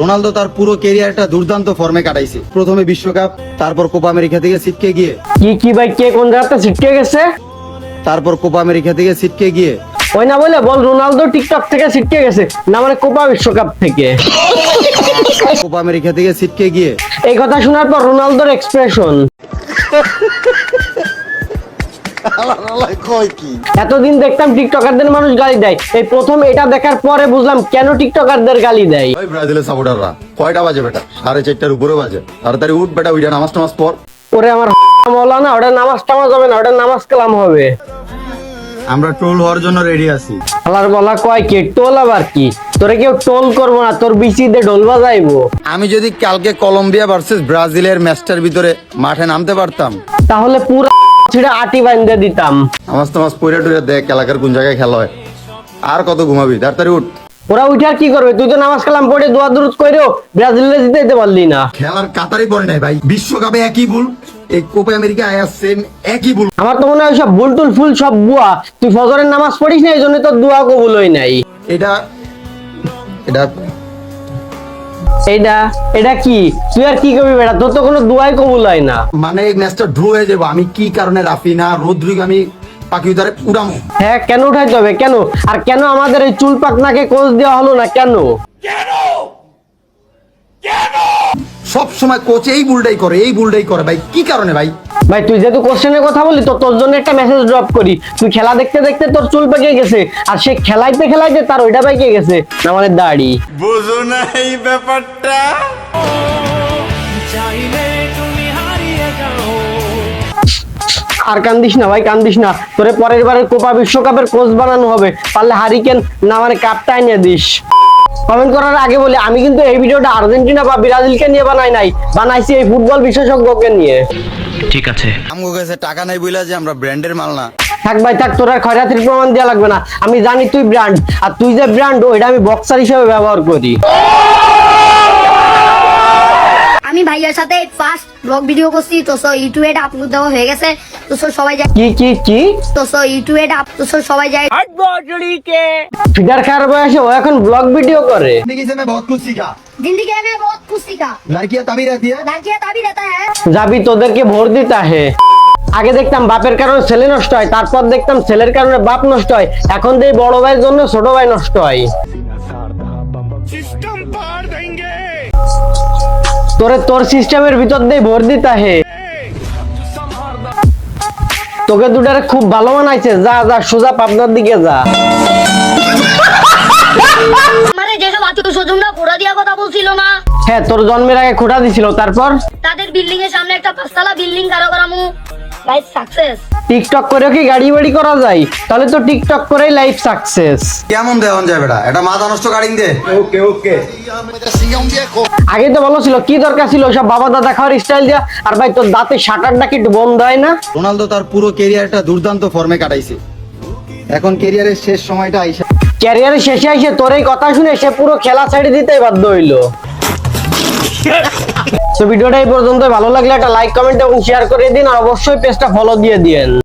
Ronaldo তার পুরো ক্যারিয়ারটা দুর্দান্ত ফর্মে কাটাইছে। প্রথমে বিশ্বকাপ তারপর কোপা আমেরিকা থেকে ছিটকে গিয়ে। কি কি ভাই কে কোন জায়গাতে ছিটকে গেছে? তারপর কোপা আমেরিকা থেকে ছিটকে গিয়ে। ওই না বলে বল রোনালদো টিকটক থেকে ছিটকে গেছে না মানে কোপা বিশ্বকাপ থেকে? কোপা আমেরিকা থেকে ছিটকে গিয়ে। এই কথা শোনার পর রোনালদোর এক্সপ্রেশন এতদিন দেখতাম টিকটকারদের মানুষ গালি দেয়। এই প্রথম এটা দেখার পরে বুঝলাম কেন টিকটকারদের গালি দেয়। ওই ব্রাজিলের সাপোর্টাররা কয়টা বাজে বেটা? সাড়ে চারটার উপরে বাজে। তাড়াতাড়ি উঠ বেটা উইটা নামাজ টামাজ পর ওরে আমার মৌলানা ওটা নামাজ টামাজ হবে না ওটা নামাজ কালাম হবে। আমরা ট্রোল হওয়ার জন্য রেডি আছি। আল্লাহর বলা কয় কে? টোল আবার কি? তোরে কেউ টোল করব না তোর বিচিতে ঢোল বাজাইবো। আমি যদি কালকে কলম্বিয়া ভার্সেস ব্রাজিলের ম্যাচটার ভিতরে মাঠে নামতে পারতাম। তাহলে পুরো ছিঁড়ে আটি বান্ধে দিতাম। নামাজ টামাজ পইরা টুইরা দেখ এলাকার কোন জায়গায় খেলা হয়। আর কত ঘুমাবি? তাড়াতাড়ি উঠ। ওরা উঠে আর কি করবে? তুই তো নামাজ কালাম পড়ে দোয়া দুরুদ কইরেও ব্রাজিলে জিতে পারলি না। খেলার কাতারই পড়ে নাই ভাই। বিশ্বকাপে একই ভুল এই কোপা আমেরিকা আয়া সেম একই ভুল। আমার তো মনে হয় সব ভুল টুল ফুল সব বুয়া তুই ফজরের নামাজ পড়িস না এই জন্য তোর দোয়া কবুল হয় নাই। এটা এটা এইটা এটা কি? তুই আর কি করবি বেটা? তোর তো কোনো দুয়াই কবুল হয় না। মানে এই ম্যাচটা ড্র হয়ে যাব। আমি কি কারণে রাফিনা রদ্রিগ আমি উড়ামো। হ্যাঁ কেন উঠাইতে হবে? কেন? আর কেন আমাদের এই চুল পাকনাকে কোচ দেওয়া হলো না? কেন? সব সময় কোচ এই ভুলটাই করে এই ভুলটাই করে। ভাই কি কারণে ভাই? ভাই তুই যেহেতু কোশ্চেনের কথা বলি তো তোর জন্য একটা মেসেজ ড্রপ করি। তুই খেলা দেখতে দেখতে তোর চুল পেকে গেছে আর সে খেলাইতে খেলাইতে তার ওইটা পেকে গেছে মানে দাড়ি। বুঝো না এই ব্যাপারটা। আর কান্দিস না ভাই কান্দিস না। তোরে পরের বারের কোপা বিশ্বকাপের কোচ বানানো হবে পারলে হারিকেন না মানে কাপটা এনে দিস। কমেন্ট করার আগে বলি আমি কিন্তু এই ভিডিওটা আর্জেন্টিনা বা ব্রাজিলকে নিয়ে বানাই নাই বানাইছি এই ফুটবল বিশেষজ্ঞকে নিয়ে। ঠিক আছে। আমগো কাছে টাকা নাই বইলা যে আমরা ব্র্যান্ডের মাল না। থাক ভাই থাক তোর আর খয়রাতির প্রমাণ দেওয়া লাগবে না। আমি জানি তুই ব্র্যান্ড আর তুই যে ব্র্যান্ড ওইটা আমি বক্সার হিসেবে ব্যবহার করি। এর সাথে ফার্স্ট ব্লগ ভিডিও করছি। তো সো ইউটিউবে এটা আপলোড দেওয়া হয়ে গেছে। তো সো সবাই যায় কি কি কি? তো সো ইউটিউবে এটা তো সো সবাই যায় কে ফিডার খাওয়ার বয়সে ও এখন ব্লগ ভিডিও করে। जिंदगी से मैं बहुत कुछ सीखा जिंदगी में বহুত খুশি কা लड़कियां তাবি রাতি है लड़कियां তাবি রাতা है যাবি তোদেরকে ভোর দিতা আহে। আগে দেখতাম বাপের কারণে ছেলে নষ্ট হয় তারপর দেখতাম ছেলের কারণে বাপ নষ্ট হয়। এখন দেই বড় ভাইয়ের জন্য ছোট ভাই নষ্ট হয়। সিস্টেম পা তোরে তোর সিস্টেমের ভিতর দিয়ে ভোর দিতে হে তোকে দুটারে খুব ভালো মানাইছে যা যা সোজা পাবনার দিকে যা। মানে যেসব আত্মীয় স্বজনরা দিয়া কথা বলছিল না? হ্যাঁ তোর জন্মের আগে খোটা দিছিল তারপর? তাদের বিল্ডিং এর সামনে একটা পাঁচতলা বিল্ডিং কারও করামু। লাইফ সাকসেস টিকটক করেও কি গাড়ি বাড়ি করা যায়? তাহলে তো টিকটক করেই লাইফ সাকসেস কেমন দেওয়ান যায় বেটা? এটা মাথা নষ্ট গাড়ি দে। ওকে ওকে। আগে তো ভালো ছিল কি দরকার ছিল সব বাবা দাদা খাওয়ার স্টাইল দিয়া? আর ভাই তোর দাঁতে শাটারটা কি একটু বন্ধ হয় না? রোনালদো তার পুরো ক্যারিয়ারটা দুর্দান্ত ফর্মে কাটাইছে। এখন ক্যারিয়ারের শেষ সময়টা আইসা ক্যারিয়ারের শেষে এসে তোর এই কথা শুনে সে পুরো খেলা ছেড়ে দিতেই বাধ্য হইল। তো ভিডিওটা এই পর্যন্ত ভালো লাগলে একটা লাইক কমেন্ট এবং শেয়ার করে দিন আর অবশ্যই পেজটা ফলো দিয়ে দিন